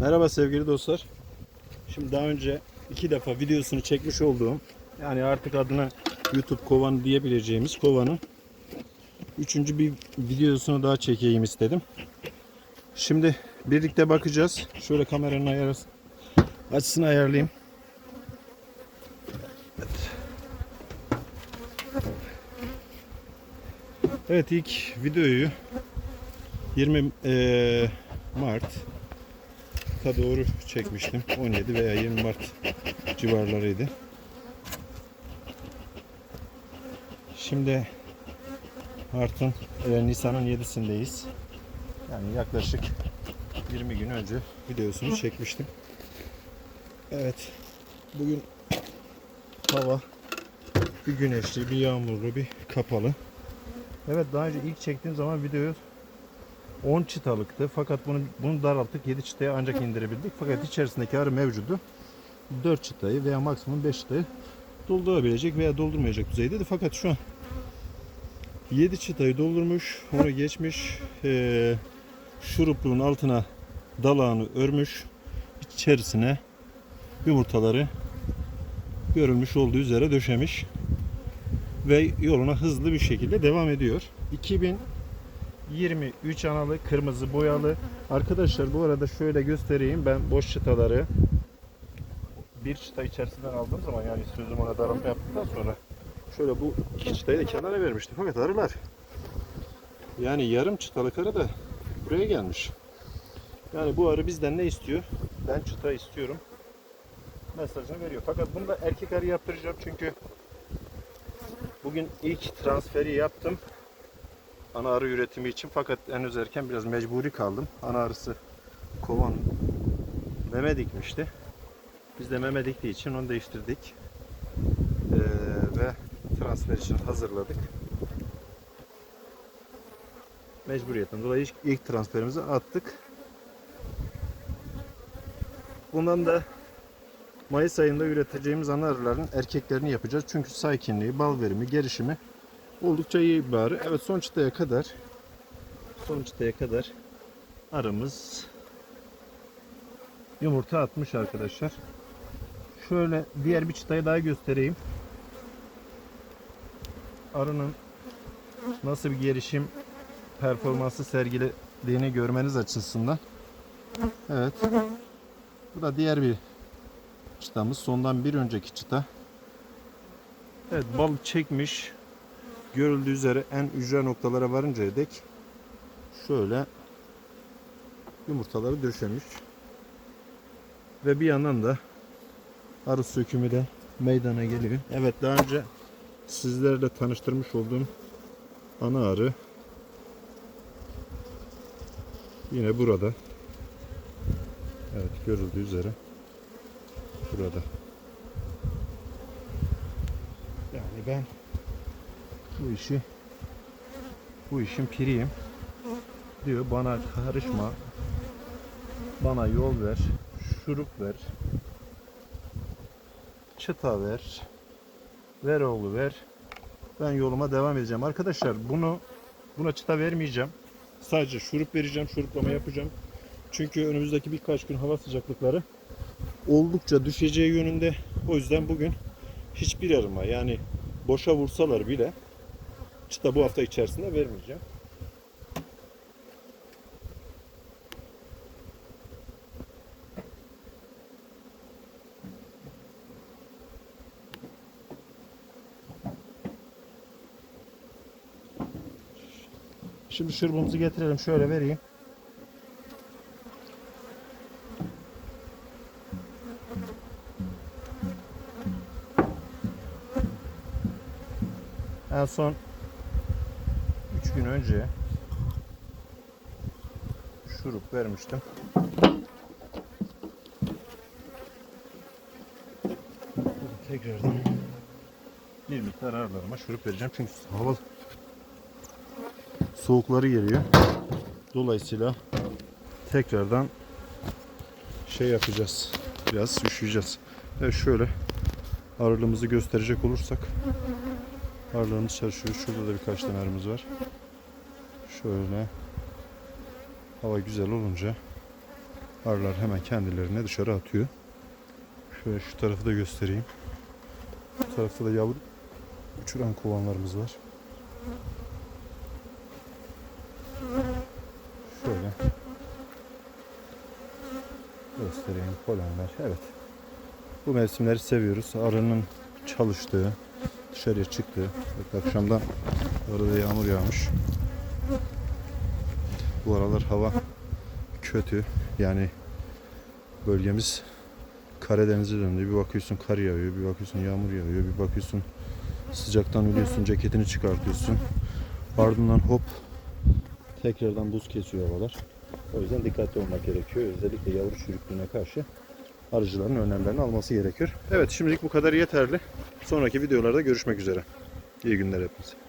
Merhaba sevgili dostlar. Şimdi daha önce iki defa videosunu çekmiş olduğum yani artık adına YouTube kovanı diyebileceğimiz kovanın üçüncü bir videosunu daha çekeyim istedim. Şimdi birlikte bakacağız. Şöyle kameranın ayarı, açısını ayarlayayım. Evet. İlk videoyu 20 eee, Mart ta doğru çekmiştim. 17 veya 20 Mart civarlarıydı. Şimdi Mart'ın e, Nisan'ın 7'sindeyiz. Yani yaklaşık 20 gün önce videosunu çekmiştim. Evet. Bugün hava bir güneşli, bir yağmurlu, bir kapalı. Evet daha önce ilk çektiğim zaman videoyu 10 çıtalıktı. Fakat bunu bunu daralttık. 7 çıtaya ancak indirebildik. Fakat içerisindeki arı mevcudu. 4 çıtayı veya maksimum 5 çıtayı doldurabilecek veya doldurmayacak düzeydeydi. Fakat şu an 7 çıtayı doldurmuş. Onu geçmiş. Ee, şurupluğun altına dalağını örmüş. içerisine yumurtaları görülmüş olduğu üzere döşemiş. Ve yoluna hızlı bir şekilde devam ediyor. 2000 23 analı kırmızı boyalı. Arkadaşlar bu arada şöyle göstereyim. Ben boş çıtaları bir çıta içerisinden aldığım zaman yani sözüm ona daraltma yaptıktan sonra şöyle bu iki çıtayı da kenara vermiştim. Fakat arılar yani yarım çıtalık arı da buraya gelmiş. Yani bu arı bizden ne istiyor? Ben çıta istiyorum. Mesajını veriyor. Fakat bunu da erkek arı yaptıracağım çünkü bugün ilk transferi yaptım ana arı üretimi için fakat henüz erken biraz mecburi kaldım. Ana arısı kovan meme dikmişti. Biz de meme diktiği için onu değiştirdik. Ee, ve transfer için hazırladık. Mecburiyetten dolayı ilk- ilk transferimizi attık. Bundan da Mayıs ayında üreteceğimiz ana arıların erkeklerini yapacağız. Çünkü sakinliği, bal verimi, gelişimi oldukça iyi bir arı. Evet son çıtaya kadar son çıtaya kadar arımız yumurta atmış arkadaşlar. Şöyle diğer bir çıtayı daha göstereyim. Arının nasıl bir gelişim performansı sergilediğini görmeniz açısından. Evet. Bu da diğer bir çıtamız. Sondan bir önceki çıta. Evet bal çekmiş görüldüğü üzere en ücra noktalara varıncaya dek şöyle yumurtaları döşemiş. Ve bir yandan da arı sökümü de meydana geliyor. Evet daha önce sizlerle tanıştırmış olduğum ana arı yine burada. Evet görüldüğü üzere burada. Yani ben bu işi bu işin piriyim. Diyor bana karışma. Bana yol ver şurup ver çıta ver ver oğlu ver. Ben yoluma devam edeceğim. Arkadaşlar bunu buna çıta vermeyeceğim. Sadece şurup vereceğim şuruplama yapacağım. Çünkü önümüzdeki birkaç gün hava sıcaklıkları oldukça düşeceği yönünde. O yüzden bugün hiçbir arıma yani boşa vursalar bile çıta bu hafta içerisinde vermeyeceğim. Şimdi şurubumuzu getirelim. Şöyle vereyim. En son 3 gün önce şurup vermiştim. Tekrardan bir miktar aralarıma şurup vereceğim çünkü hava soğukları geliyor. Dolayısıyla tekrardan şey yapacağız. Biraz üşüyeceğiz. Evet şöyle ağırlığımızı gösterecek olursak Arılarımız çalışıyor. Şurada da birkaç tane var. Şöyle hava güzel olunca arılar hemen kendilerini dışarı atıyor. Şöyle şu tarafı da göstereyim. Bu tarafta da yavru uçuran kovanlarımız var. Şöyle göstereyim polenler. Evet. Bu mevsimleri seviyoruz. Arının çalıştığı, dışarıya çıktığı. Bak akşamdan arada yağmur yağmış. Bu aralar hava kötü. Yani bölgemiz Karadeniz'e döndü. Bir bakıyorsun kar yağıyor, bir bakıyorsun yağmur yağıyor, bir bakıyorsun sıcaktan ölüyorsun, ceketini çıkartıyorsun. Ardından hop tekrardan buz kesiyor havalar. O yüzden dikkatli olmak gerekiyor. Özellikle yavru çürüklüğüne karşı arıcıların önlemlerini alması gerekiyor. Evet şimdilik bu kadar yeterli. Sonraki videolarda görüşmek üzere. İyi günler hepinize.